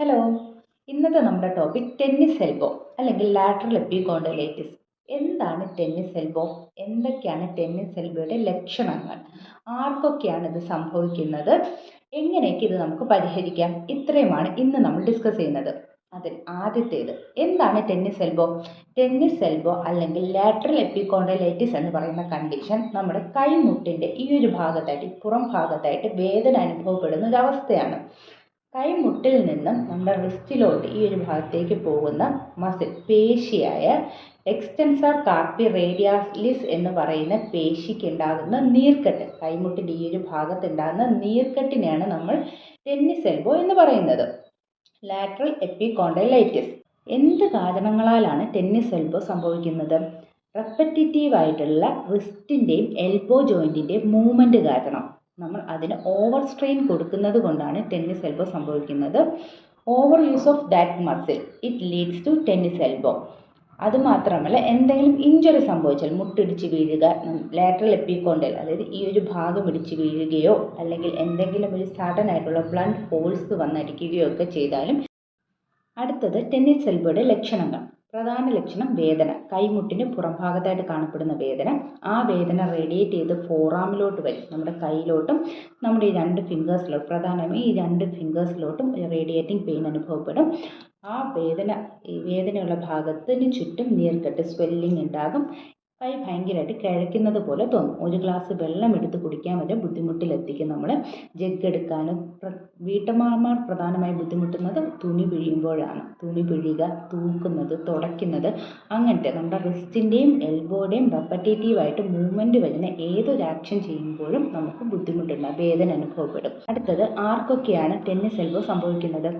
Hello ഇന്നത്തെ നമ്മുടെ topic tennis elbow അല്ലെങ്കിൽ ലാറ്ററൽ എപ്പിക്കോണ്ടൈലൈറ്റിസ് എന്താണ് ടെന്നിസ് എൽബോ എന്തൊക്കെയാണ് ടെന്നിസ് എൽബോയുടെ ലക്ഷണങ്ങൾ? ആർക്കൊക്കെയാണ് ഇത് സംഭവിക്കുന്നത്? എങ്ങനെയൊക്കെ ഇത് നമുക്ക് പരിഹരിക്കാം? ഇത്രയുമാണ് ഇന്ന് നമ്മൾ ഡിസ്കസ് ചെയ്യുന്നത്. അതിൽ ആദ്യത്തേത് എന്താണ് ടെന്നിസ് എൽബോ ടെന്നിസ് എൽബോ അല്ലെങ്കിൽ ലാറ്ററൽ എപ്പിക്കോണ്ടൈലൈറ്റിസ് എന്ന് പറയുന്ന കണ്ടീഷൻ നമ്മുടെ കൈമുട്ടിന്റെ ഈ ഒരു ഭാഗത്തായിട്ട് പുറം ഭാഗത്തായിട്ട് വേദന അനുഭവപ്പെടുന്ന ഒരു അവസ്ഥയാണ്. കൈമുട്ടിൽ നിന്നും നമ്മുടെ റിസ്റ്റിലോട്ട് ഈ ഒരു ഭാഗത്തേക്ക് പോകുന്ന മസിൽ പേശിയായ എക്സ്റ്റൻസർ കാർപ്പി റേഡിയാലിസ് എന്ന് പറയുന്ന പേശിക്ക് ഉണ്ടാകുന്ന നീർക്കെട്ട്. കൈമുട്ടിന്റെ ഈ ഒരു ഭാഗത്തുണ്ടാകുന്ന നീർക്കെട്ടിനെയാണ് നമ്മൾ ടെന്നിസ് എൽബോ എന്ന് പറയുന്നത്. ലാറ്ററൽ എപ്പിക്കോണ്ടൈലൈറ്റിസ് എന്ത് കാരണങ്ങളാലാണ് ടെന്നിസ് എൽബോ സംഭവിക്കുന്നത്? റെപ്പറ്റേറ്റീവ് ആയിട്ടുള്ള റിസ്റ്റിന്റെയും എൽബോ ജോയിന്റിന്റെയും മൂവ്മെന്റ് കാരണം. നമ്മൾ അതിന് ഓവർ സ്ട്രെയിൻ കൊടുക്കുന്നത് കൊണ്ടാണ് ടെന്നിസ് എൽബോ സംഭവിക്കുന്നത്. Over use of that muscle it leads to tennis elbow അതുമാത്രമല്ല എന്തെങ്കിലും ഇഞ്ചുറി സംഭവിച്ചാൽ മുട്ടിടിച്ച് വീഴുക ലാറ്ററൽ എപ്പിക്കോണ്ടൽ അതായത് ഈ ഒരു ഭാഗം ഇടിച്ച് വീഴുകയോ അല്ലെങ്കിൽ എന്തെങ്കിലും ഒരു സഡൻ ആയിട്ടുള്ള ബ്ലണ്ട് ഫോൾസ് വന്നടിക്കുകയോ ഒക്കെ ചെയ്താലും അടുത്തത് ടെന്നിസ് എൽബോയുടെ ലക്ഷണങ്ങൾ. പ്രധാന ലക്ഷണം വേദന. കൈമുട്ടിന് പുറംഭാഗത്തായിട്ട് കാണപ്പെടുന്ന വേദന. ആ വേദന റേഡിയേറ്റ് ചെയ്ത് ഫോറാമിലോട്ട് വരും. നമ്മുടെ കൈയിലോട്ടും നമ്മുടെ ഈ രണ്ട് ഫിംഗേഴ്സിലോട്ടും പ്രധാനമായി ഈ രണ്ട് ഫിംഗേഴ്സിലോട്ടും റേഡിയേറ്റിംഗ് പെയിൻ അനുഭവപ്പെടും. ആ വേദന ഈ വേദനയുള്ള ഭാഗത്തിന് ചുറ്റും നീർക്കെട്ട് സ്വെല്ലിംഗ് ഉണ്ടാകും. കൈ ഭയങ്കരമായിട്ട് കിഴയ്ക്കുന്നത് പോലെ തോന്നും. ഒരു ഗ്ലാസ് വെള്ളം എടുത്ത് കുടിക്കാൻ വരെ ബുദ്ധിമുട്ടിലെത്തിക്കും നമ്മൾ ജഗ് എടുക്കാനും വീട്ടമ്മമാർ പ്രധാനമായി ബുദ്ധിമുട്ടുന്നത് തുണി പിഴിയുമ്പോഴാണ്. തുണി പിഴിയുക തൂക്കുന്നത് തുടയ്ക്കുന്നത് അങ്ങനത്തെ നമ്മുടെ റിസ്റ്റിന്റെയും എൽബോയുടെയും റെപ്പറ്റേറ്റീവായിട്ട് മൂവ്മെന്റ് വരുന്ന ഏതൊരു ആക്ഷൻ ചെയ്യുമ്പോഴും നമുക്ക് ബുദ്ധിമുട്ടുണ്ടാകും വേദന അനുഭവപ്പെടും. അടുത്തത് ആർക്കൊക്കെയാണ് ടെന്നിസ് എൽബോ സംഭവിക്കുന്നത്?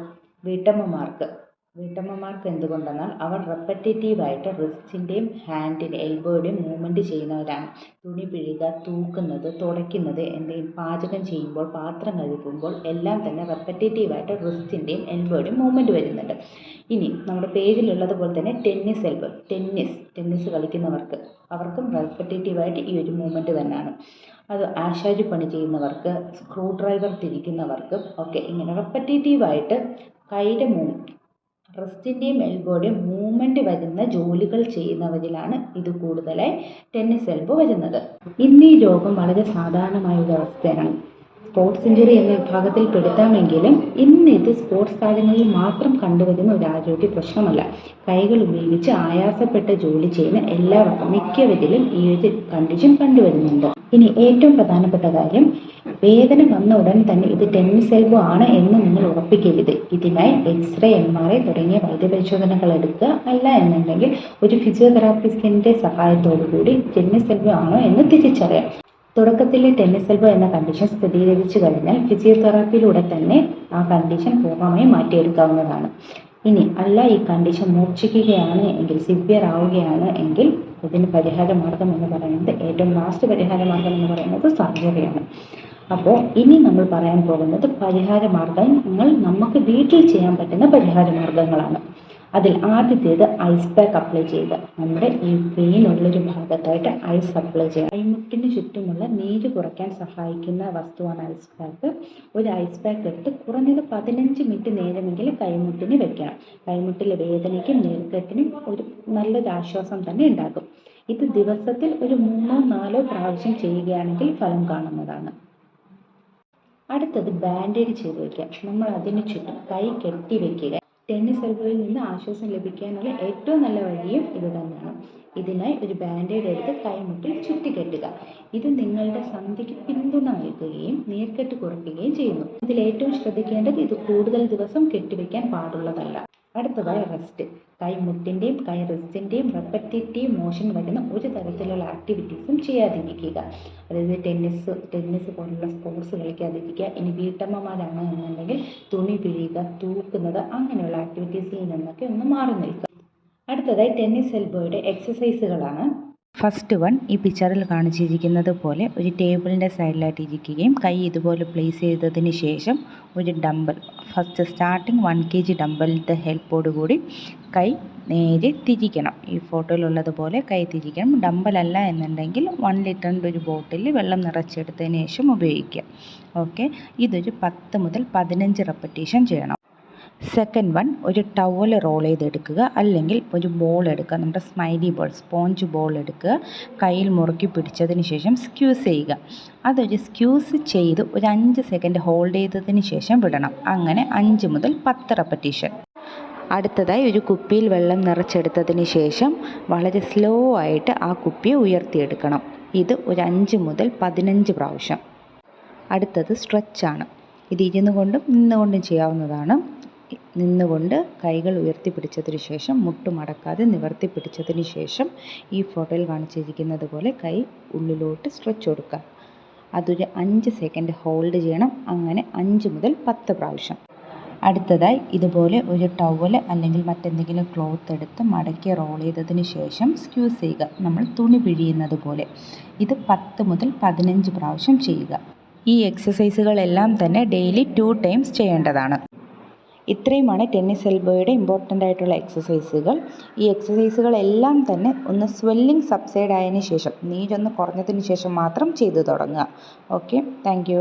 വീട്ടമ്മമാർക്ക്. വീട്ടമ്മമാർക്ക് എന്തുകൊണ്ടെന്നാൽ അവർ റെപ്പറ്റേറ്റീവായിട്ട് റിസ്റ്റിന്റെയും ഹാൻഡിന്റെ എൽബോയുടെയും മൂവ്മെന്റ് ചെയ്യുന്നവരാണ്. തുണി പിഴുക തൂക്കുന്നത് തുടയ്ക്കുന്നത് എന്തെങ്കിലും പാചകം ചെയ്യുമ്പോൾ പാത്രം കഴുകുമ്പോൾ എല്ലാം തന്നെ റെപ്പറ്റേറ്റീവായിട്ട് റിസ്റ്റിന്റെയും എൽബോയുടെയും മൂവ്മെന്റ് വരുന്നുണ്ട്. ഇനി നമ്മുടെ പേജിലുള്ളത് പോലെ തന്നെ ടെന്നീസ് എൽബോ ടെന്നീസ് ടെന്നീസ് കളിക്കുന്നവർക്ക് അവർക്കും റെപ്പറ്റേറ്റീവായിട്ട് ഈ ഒരു മൂവ്മെന്റ് തന്നെയാണ്. അത് ആശാരി പണി ചെയ്യുന്നവർക്ക് സ്ക്രൂ ഡ്രൈവർ തിരിക്കുന്നവർക്കും ഒക്കെ ഇങ്ങനെ റെപ്പറ്റേറ്റീവായിട്ട് കൈയുടെ മൂ റിസ്റ്റിന്റെയും എൽബോയുടെയും മൂവ്മെന്റ് വരുന്ന ജോലികൾ ചെയ്യുന്നവരിലാണ് ഇത് കൂടുതലായി ടെന്നീസ് എൽബോ വരുന്നത്. ഇന്ന് ഈ രോഗം വളരെ സാധാരണമായ ഒരു അവസ്ഥയാണ്. സ്പോർട്സ് ഇഞ്ചുറി എന്ന വിഭാഗത്തിൽ പെടുത്താമെങ്കിലും ഇന്ന് ഇത് സ്പോർട്സ് കാര്യങ്ങളിൽ മാത്രം കണ്ടുവരുന്ന ഒരു ആരോഗ്യ പ്രശ്നമല്ല. കൈകൾ ഉപയോഗിച്ച് ആയാസപ്പെട്ട ജോലി ചെയ്യുന്ന എല്ലാവർക്കും മിക്കവരിലും ഈ ഒരു കണ്ടീഷൻ കണ്ടുവരുന്നുണ്ട്. ഇനി ഏറ്റവും പ്രധാനപ്പെട്ട കാര്യം വേദന വന്ന ഉടൻ തന്നെ ഇത് ടെന്നിസ് എൽബോ ആണ് എന്ന് നിങ്ങൾ ഉറപ്പിക്കരുത്. ഇതിനായി എക്സ്റേ എം ആർ ഐ തുടങ്ങിയ വൈദ്യപരിശോധനകൾ എടുക്കുക. അല്ല എന്നുണ്ടെങ്കിൽ ഒരു ഫിസിയോതെറാപ്പിസ്റ്റിന്റെ സഹായത്തോടു കൂടി ടെന്നിസ് എൽബോ ആണോ എന്ന് തിരിച്ചറിയാം. തുടക്കത്തിലെ ടെന്നിസ് എൽബോ എന്ന കണ്ടീഷൻ സ്ഥിരീകരിച്ചു കഴിഞ്ഞാൽ ഫിസിയോതെറാപ്പിയിലൂടെ തന്നെ ആ കണ്ടീഷൻ പൂർണമായും മാറ്റിയെടുക്കാവുന്നതാണ്. ഇനി അല്ല ഈ കണ്ടീഷൻ മൂർച്ഛിക്കുകയാണ് എങ്കിൽ സിവിയർ ആവുകയാണ് എങ്കിൽ ഇതിന് പരിഹാര മാർഗം എന്ന് പറയുന്നത് ഏറ്റവും ലാസ്റ്റ് പരിഹാര മാർഗം എന്ന് പറയുന്നത് സർജറിയാണ് അപ്പോൾ ഇനി നമ്മൾ പറയാൻ പോകുന്നത് പരിഹാര മാർഗങ്ങൾ നമുക്ക് വീട്ടിൽ ചെയ്യാൻ പറ്റുന്ന പരിഹാര മാർഗങ്ങളാണ്. അതിൽ ആദ്യത്തേത് ഐസ് പാക്ക് അപ്ലൈ ചെയ്ത് നമ്മുടെ ഈ പെയിൻ ഉള്ളൊരു ഭാഗത്തായിട്ട് ഐസ് അപ്ലൈ ചെയ്യുക. കൈമുട്ടിന് ചുറ്റുമുള്ള നീര് കുറയ്ക്കാൻ സഹായിക്കുന്ന വസ്തുവാണ് ഐസ് പാക്ക് ഒരു ഐസ് പാക്ക് എടുത്ത് കുറഞ്ഞത് പതിനഞ്ച് മിനിറ്റ് നേരമെങ്കിലും കൈമുട്ടിന് വെക്കണം. കൈമുട്ടിലെ വേദനയ്ക്കും നീർക്കെട്ടിനും ഒരു നല്ലൊരു ആശ്വാസം തന്നെ ഉണ്ടാകും. ഇത് ദിവസത്തിൽ ഒരു മൂന്നോ നാലോ പ്രാവശ്യം ചെയ്യുകയാണെങ്കിൽ ഫലം കാണുന്നതാണ്. അടുത്തത് ബാൻഡേജ് ചെയ്ത് വയ്ക്കുക നമ്മൾ അതിന് ചുറ്റും കൈ കെട്ടി വെക്കുക. ടെന്നീസ് എൽബോയിൽ നിന്ന് ആശ്വാസം ലഭിക്കാനുള്ള ഏറ്റവും നല്ല വഴിയും ഇത് തന്നെയാണ്. ഇതിനായി ഒരു ബാൻഡേഡ് എടുത്ത് കൈമുട്ടിൽ ചുറ്റിക്കെട്ടുക ഇത് നിങ്ങളുടെ സന്ധിക്ക് പിന്തുണ നൽകുകയും നീർക്കെട്ട് കുറയ്ക്കുകയും ചെയ്യുന്നു. ഇതിൽ ഏറ്റവും ശ്രദ്ധിക്കേണ്ടത് ഇത് കൂടുതൽ ദിവസം കെട്ടിവെക്കാൻ പാടുള്ളതല്ല. അടുത്തതായി റെസ്റ്റ് കൈമുട്ടിന്റെയും കൈ റിസ്റ്റിന്റെയും റെപ്പറ്റേറ്റീവ് മോഷൻ വരുന്ന ഒരു തരത്തിലുള്ള ആക്ടിവിറ്റീസും ചെയ്യാതിരിക്കുക. അതായത് ടെന്നീസ് ടെന്നീസ് പോലുള്ള സ്പോർട്സ് കളിക്കാതിരിക്കുക. ഇനി വീട്ടമ്മമാരാണ് എന്നുണ്ടെങ്കിൽ തുണി പിഴിയുക തൂക്കുന്നത് അങ്ങനെയുള്ള ആക്ടിവിറ്റീസിൽ നിന്നൊക്കെ ഒന്ന് മാറി നിൽക്കുക. അടുത്തതായി ടെന്നീസ് എൽബോയുടെ എക്സസൈസുകളാണ് ഫസ്റ്റ് വൺ ഈ പിക്ചറിൽ കാണിച്ചിരിക്കുന്നത് പോലെ ഒരു ടേബിളിന്റെ സൈഡിലായിട്ട് ഇരിക്കുകയും കൈ ഇതുപോലെ പ്ലേസ് ചെയ്തതിന് ശേഷം ഒരു dumbbell first starting one K G ഡമ്പലിന്റെ ഹെൽപ്പോടുകൂടി കൈ നേരെ തിരിക്കണം. ഈ ഫോട്ടോയിലുള്ളതുപോലെ കൈ തിരിക്കണം. ഡമ്പലല്ല എന്നുണ്ടെങ്കിൽ വൺ ലിറ്ററിന്റെ ഒരു ബോട്ടിൽ വെള്ളം നിറച്ചെടുത്തതിന് ശേഷം ഉപയോഗിക്കുക. ഓക്കെ? ഇതൊരു പത്ത് മുതൽ പതിനഞ്ച് റെപ്പറ്റീഷൻ ചെയ്യണം. സെക്കൻഡ് വൺ ഒരു ടവൽ റോൾ ചെയ്തെടുക്കുക. അല്ലെങ്കിൽ ഒരു ബോൾ എടുക്കുക. നമ്മുടെ സ്മൈലി ബോൾ സ്പോഞ്ച് ബോൾ എടുക്കുക. കയ്യിൽ മുറുക്കി പിടിച്ചതിന് ശേഷം സ്ക്യൂസ് ചെയ്യുക. അതൊരു സ്ക്യൂസ് ചെയ്ത് ഒരു അഞ്ച് സെക്കൻഡ് ഹോൾഡ് ചെയ്തതിന് ശേഷം വിടണം. അങ്ങനെ അഞ്ച് മുതൽ പത്ത് റെപ്പറ്റീഷൻ അടുത്തതായി ഒരു കുപ്പിയിൽ വെള്ളം നിറച്ചെടുത്തതിന് ശേഷം വളരെ സ്ലോ ആയിട്ട് ആ കുപ്പിയെ ഉയർത്തിയെടുക്കണം. ഇത് ഒരു അഞ്ച് മുതൽ പതിനഞ്ച് പ്രാവശ്യം. അടുത്തത് സ്ട്രെച്ചാണ് ഇത് ഇരുന്നു കൊണ്ടും നിന്നുകൊണ്ടും ചെയ്യാവുന്നതാണ്. നിന്നുകൊണ്ട് കൈകൾ ഉയർത്തി പിടിച്ചതിന് ശേഷം മുട്ട് മടക്കാതെ നിവർത്തി പിടിച്ചതിന് ശേഷം ഈ ഫോട്ടോയിൽ കാണിച്ചിരിക്കുന്നത് പോലെ കൈ ഉള്ളിലോട്ട് സ്ട്രെച്ച് കൊടുക്കുക. അതൊരു അഞ്ച് സെക്കൻഡ് ഹോൾഡ് ചെയ്യണം. അങ്ങനെ അഞ്ച് മുതൽ പത്ത് പ്രാവശ്യം. അടുത്തതായി ഇതുപോലെ ഒരു ടവൽ അല്ലെങ്കിൽ മറ്റെന്തെങ്കിലും ക്ലോത്ത് എടുത്ത് മടക്കി റോൾ ചെയ്തതിന് ശേഷം സ്ക്യൂസ് ചെയ്യുക. നമ്മൾ തുണി പിഴിയുന്നത് പോലെ. ഇത് പത്ത് മുതൽ പതിനഞ്ച് പ്രാവശ്യം ചെയ്യുക. ഈ എക്സസൈസുകളെല്ലാം തന്നെ ഡെയിലി ടു ടൈംസ് ചെയ്യേണ്ടതാണ്. ഇത്രയുമാണ് ടെന്നീസ് എൽബോയുടെ ഇമ്പോർട്ടന്റ് ആയിട്ടുള്ള എക്സസൈസുകൾ ഈ എക്സസൈസുകളെല്ലാം തന്നെ ഒന്ന് സ്വെല്ലിംഗ് സബ്സൈഡ് ആയതിനു ശേഷം നീരൊന്ന് കുറഞ്ഞതിന് ശേഷം മാത്രം ചെയ്തു തുടങ്ങുക. Okay thank